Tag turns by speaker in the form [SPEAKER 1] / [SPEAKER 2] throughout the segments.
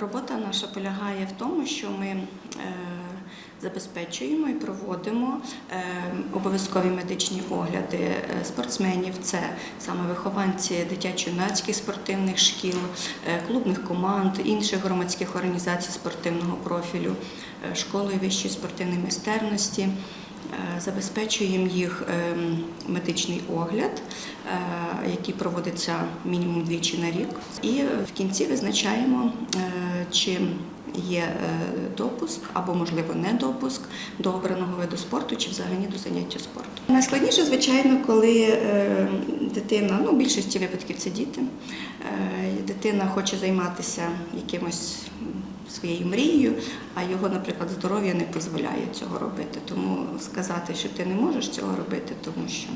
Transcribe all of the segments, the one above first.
[SPEAKER 1] Робота наша полягає в тому, що ми е, забезпечуємо і проводимо е, обов'язкові медичні огляди е, спортсменів. Це саме вихованці дитячо-юнацьких спортивних шкіл, клубних команд, інших громадських організацій спортивного профілю, школи вищої спортивної майстерності. Забезпечуємо їх е, медичний огляд, е, який проводиться мінімум двічі на рік. І в кінці визначаємо, е, чи є е, допуск або, можливо, не допуск до обраного виду спорту чи взагалі до заняття спорту. Найскладніше, звичайно, коли е, дитина, ну в більшості випадків це діти, е, дитина хоче займатися якимось своєю мрією, а його, наприклад, здоров'я не дозволяє цього робити. Тому сказати, що ти не можеш цього робити, тому що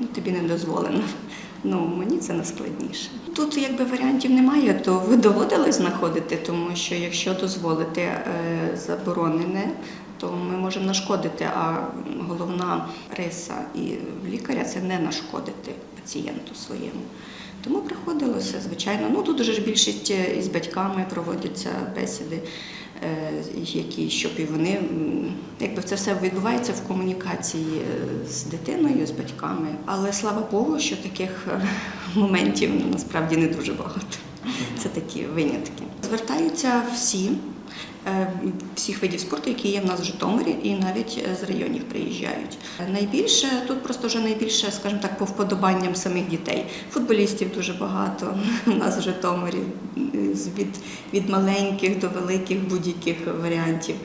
[SPEAKER 1] ну, тобі не дозволено. Ну, мені це найскладніше. Тут якби варіантів немає, то ви доводилось знаходити, тому що якщо дозволити е, заборонене, то ми можемо нашкодити. А головна риса і лікаря це не нашкодити пацієнту своєму. Тому приходилося, звичайно. Ну тут же ж більшість е, із батьками проводяться бесіди, які щоб і вони якби це все відбувається в комунікації е, з дитиною, з батьками. Але слава Богу, що таких е, моментів ну, насправді не дуже багато. Це такі винятки. Звертаються всі. Е, Всіх видів спорту, які є в нас в Житомирі, і навіть е, з районів приїжджають. Найбільше тут просто вже найбільше, скажімо так, по вподобанням самих дітей. Футболістів дуже багато у нас в Житомирі від, від маленьких до великих будь-яких варіантів.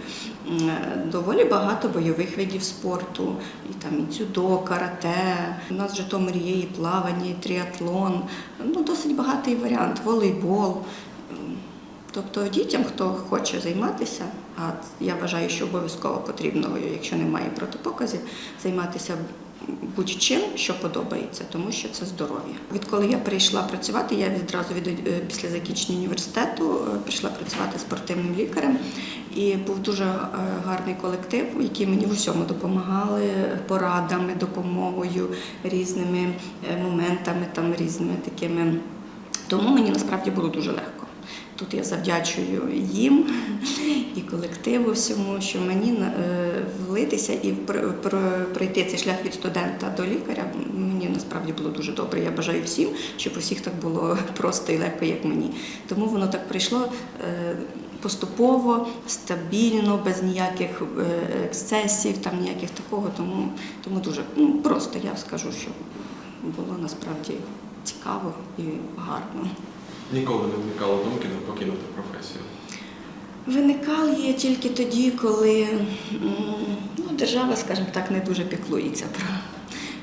[SPEAKER 1] Е, Доволі багато бойових видів спорту, і там і дзюдо, карате. У нас в Житомирі є і плавання, і тріатлон. Ну, досить багатий варіант, волейбол. Тобто дітям, хто хоче займатися, а я вважаю, що обов'язково потрібно, якщо немає протипоказів, займатися будь-чим, що подобається, тому що це здоров'я. Відколи я прийшла працювати, я відразу від е, після закінчення університету е, пішла працювати спортивним лікарем. І був дуже е, гарний колектив, який мені в усьому допомагали порадами, допомогою, різними моментами, там різними такими. Тому мені насправді було дуже легко. Тут я завдячую їм і колективу всьому, що мені е, влитися і пр- пр- пройти цей шлях від студента до лікаря. Мені насправді було дуже добре. Я бажаю всім, щоб усіх так було просто і легко, як мені. Тому воно так прийшло е, поступово, стабільно, без ніяких е, ексцесів, там ніяких такого. Тому, тому дуже ну, просто я скажу, що було насправді цікаво і гарно.
[SPEAKER 2] Ніколи не виникало думки не покинути професію.
[SPEAKER 1] Виникали тільки тоді, коли ну, держава, скажімо так, не дуже піклується про,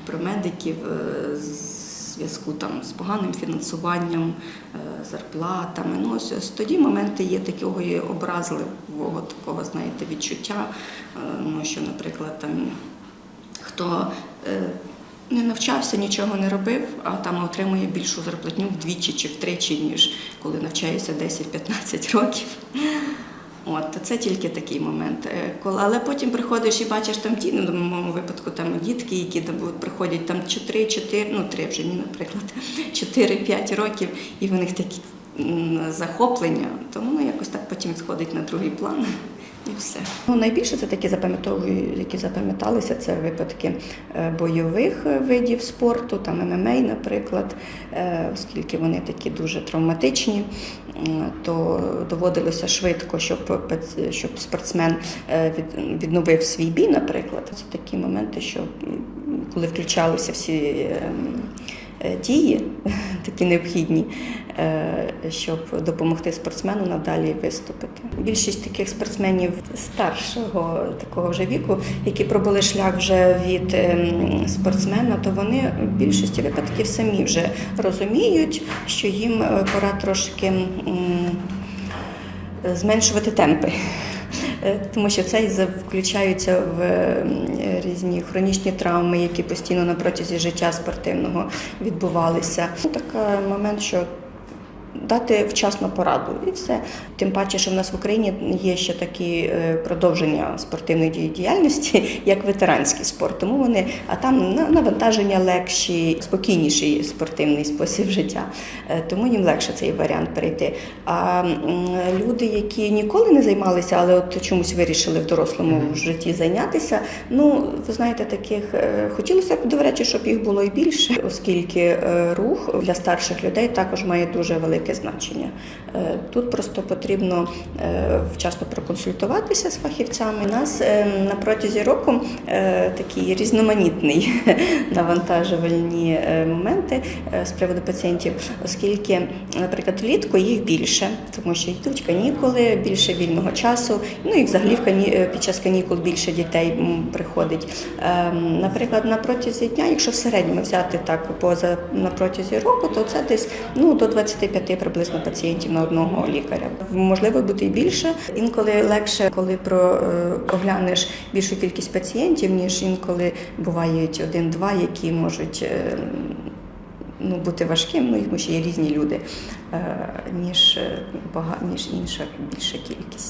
[SPEAKER 1] про медиків е, з зв'язку там з поганим фінансуванням, е, зарплатами. Ну, ось, ось тоді моменти є такого образливого такого, знаєте, відчуття. е, Ну, що, наприклад, там хто е, не навчався, нічого не робив, а там отримує більшу зарплатню вдвічі чи втричі, ніж коли навчається 10-15 років. От, це тільки такий момент. Е, Але потім приходиш і бачиш там ті, ну, в моєму випадку там дітки, які там приходять там 4-4, ну 3 вже ні, наприклад, 4-5 років, і в них такі захоплення, тому ну, якось так потім відходить на другий план. І все. Ну, найбільше це такі які запам'яталися, це випадки е, бойових е, видів спорту, там ММА, наприклад, Е, оскільки вони такі дуже травматичні, то доводилося швидко, щоб, щоб спортсмен е, відновив свій бій, наприклад. Це такі моменти, що коли включалися всі е, е, дії, такі необхідні, е, щоб допомогти спортсмену надалі виступити. Більшість таких спортсменів старшого такого вже віку, які пробули шлях вже від ем, спортсмена, то вони в більшості випадків самі вже розуміють, що їм е, пора трошки зменшувати темпи. Е, Тому що це включаються в е, різні хронічні травми, які постійно на протязі життя спортивного відбувалися. Ну, Такий момент, що дати вчасно пораду і все. Тим паче, що в нас в Україні є ще такі е, продовження спортивної дії- діяльності, як ветеранський спорт. Тому вони, а там на- навантаження легші, спокійніший спортивний спосіб життя. Е, Тому їм легше цей варіант перейти. А люди, які ніколи не займалися, але от чомусь вирішили в дорослому житті зайнятися. Ну, ви знаєте, таких е, хотілося б, до речі, щоб їх було і більше, оскільки рух для старших людей також має дуже велике значення. Е, Тут просто потрібно е, вчасно проконсультуватися з фахівцями. У нас е, на протязі року такий різноманітний навантажувальні моменти з приводу пацієнтів, оскільки, наприклад, влітку їх більше, тому що йдуть канікули, більше вільного часу. Ну і взагалі під час канікул більше дітей приходить. Ем, Наприклад, на протязі дня, якщо в середньому взяти так поза на протязі року, то це десь ну до 25 приблизно пацієнтів на одного лікаря. Можливо, бути і більше. Інколи легше, коли про е, оглянеш більшу кількість пацієнтів, ніж інколи бувають один-два, які можуть. е, Ну, бути важким, ну тому що є різні люди, е, ніж, ніж інша більша кількість.